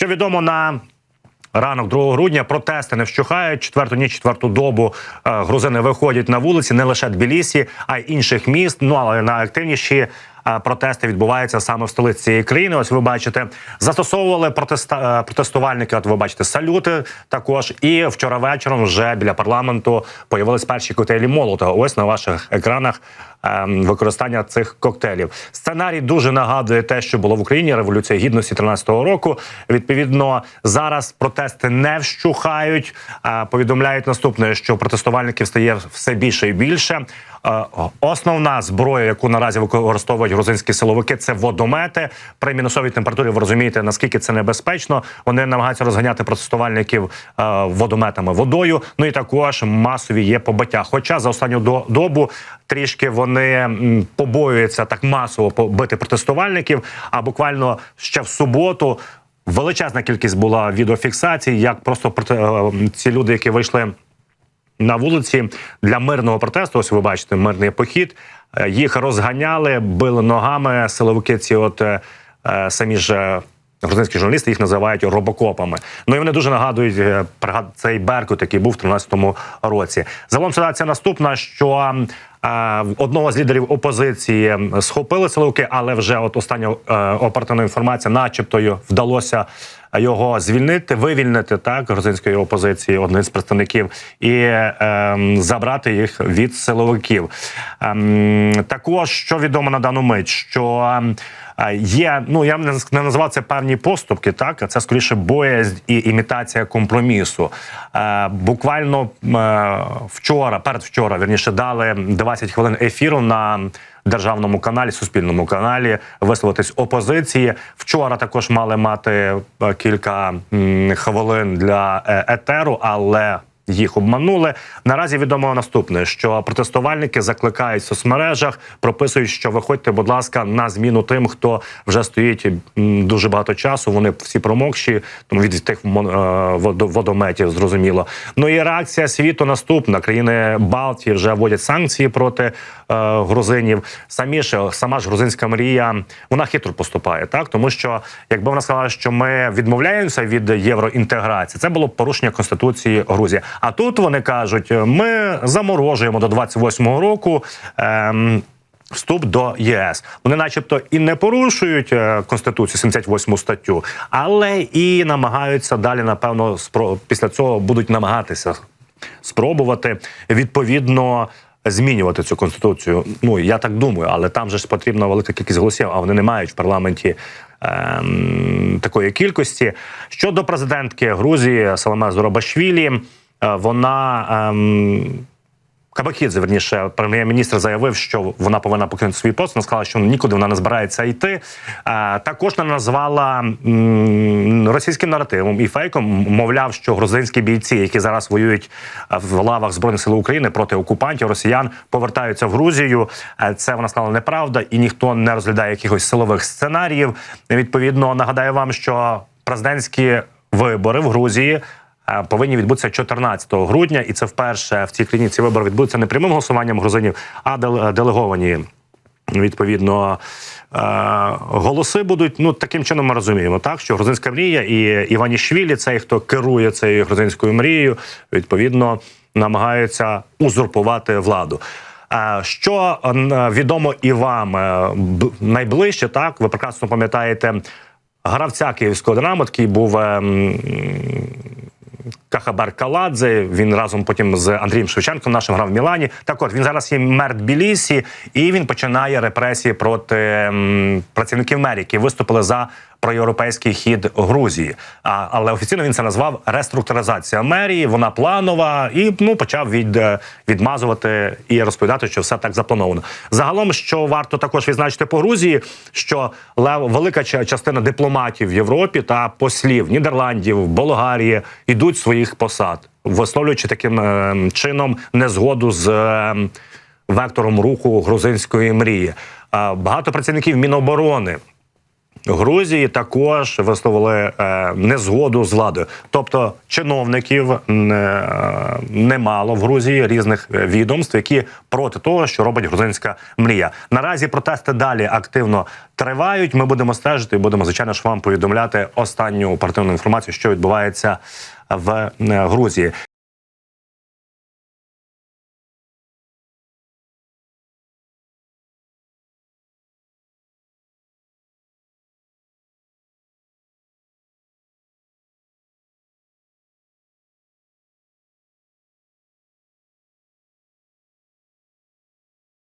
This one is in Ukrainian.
Що відомо на ранок 2 грудня, протести не вщухають. Четверту ніч, четверту добу е, грузини виходять на вулиці не лише Тбілісі, а й інших міст. Ну але найактивніші. Протести відбуваються саме в столиці цієї країни. Ось ви бачите, застосовували протеста... е, протестувальники. От ви бачите салюти також. І вчора вечором вже біля парламенту появились перші коктейлі Молотова. Ось на ваших екранах ем, використання цих коктейлів. Сценарій дуже нагадує те, що було в Україні революція гідності 13-го року. Відповідно, зараз протести не вщухають. Повідомляють наступне, що протестувальників стає все більше і більше. Е, Основна зброя, яку наразі використовують грузинські силовики, це водомети. При мінусовій температурі ви розумієте, наскільки це небезпечно. Вони намагаються розганяти протестувальників е, водометами водою. Ну і також масові є побиття. Хоча за останню до- добу трішки вони побоюються так масово побити протестувальників. А буквально ще в суботу. Величезна кількість була відеофіксацій, як просто е, ці люди, які вийшли на вулиці для мирного протесту. Ось ви бачите мирний похід. Е, Їх розганяли, били ногами. Силовики ці, от е, е, самі ж. Грузинські журналісти їх називають робокопами. Ну і вони дуже нагадують цей Беркут, який був в 13-му році. Загалом ситуація наступна, що одного з лідерів опозиції схопили силовики, але вже от остання оперативна інформація, начебто, вдалося його звільнити, вивільнити так грузинської опозиції, один з представників, і ем, забрати їх від силовиків. Ем, також що відомо на дану мить, що ем, е, є, ну я не назвав це певні поступки, так це скоріше боязнь і імітація компромісу. Е, буквально е, вчора, передвчора, вірніше, дали 20 хвилин ефіру на державному каналі, суспільному каналі висловитись опозиції. Вчора також мали мати е, кілька хвилин для е, етеру, але їх обманули. Наразі відомо наступне, що протестувальники закликають в соцмережах, прописують, що виходьте, будь ласка, на зміну тим, хто вже стоїть дуже багато часу. Вони всі промокші, тому від тих е, водометів зрозуміло. Ну і реакція світу наступна. Країни Балтії вже вводять санкції проти е, грузинів. Самі ж сама ж грузинська мрія вона хитро поступає, так тому що якби вона сказала, що ми відмовляємося від євроінтеграції, це було порушення конституції Грузії. А тут вони кажуть, ми заморожуємо до 28-го року. Ем, Вступ до ЄС вони, начебто, і не порушують е, конституцію 78 статтю, але і намагаються далі. Напевно, спро... після цього будуть намагатися спробувати відповідно змінювати цю конституцію. Ну я так думаю, але там же ж потрібна велика кількість голосів, а вони не мають в парламенті. ем, Такої кількості щодо президентки Грузії Саламе Зоробашвілі, е, вона ем, Кабакідзе, верніше, прем'єр-міністр заявив, що вона повинна покинути свій пост. Вона сказала, що нікуди вона не збирається йти. Е, також вона назвала м, російським наративом і фейком, мовляв, що грузинські бійці, які зараз воюють е, в лавах збройних сил України проти окупантів, росіян, повертаються в Грузію. Е, Це вона сказала неправда, і ніхто не розглядає якихось силових сценаріїв. Відповідно, нагадаю вам, що президентські вибори в Грузії е, повинні відбутися 14 грудня, і це вперше в цій країні ці вибори відбудуться не прямим голосуванням грузинів, а дел- делеговані. Відповідно, е, голоси будуть ну таким чином. Ми розуміємо, так що грузинська мрія і Іванішвілі, цей хто керує цією грузинською мрією, відповідно намагаються узурпувати владу. Е, Що е, відомо і вам е, найближче, так ви прекрасно пам'ятаєте гравця київського динамо, який був ем, Кахабар Каладзе. Він разом потім з Андрієм Шевченком нашим грав в Мілані. Так от він зараз є мер Тбілісі, і він починає репресії проти м, працівників мерії, які виступили за проєвропейський хід Грузії. А, але офіційно він це назвав реструктуризація мерії. Вона планова, і ну почав від, е, відмазувати і розповідати, що все так заплановано. Загалом, що варто також відзначити по Грузії, що лев- велика ча- частина дипломатів в Європі та послів Нідерландів, Болгарії йдуть своїх посад, висловлюючи таким е, чином незгоду з. е, Вектором руху грузинської мрії. Багато працівників Міноборони Грузії також висловили е, незгоду з владою. Тобто чиновників е, немало в Грузії різних е, відомств, які проти того, що робить грузинська мрія. Наразі протести далі активно тривають. Ми будемо стежити і будемо звичайно ж вам повідомляти останню оперативну інформацію, що відбувається в Грузії.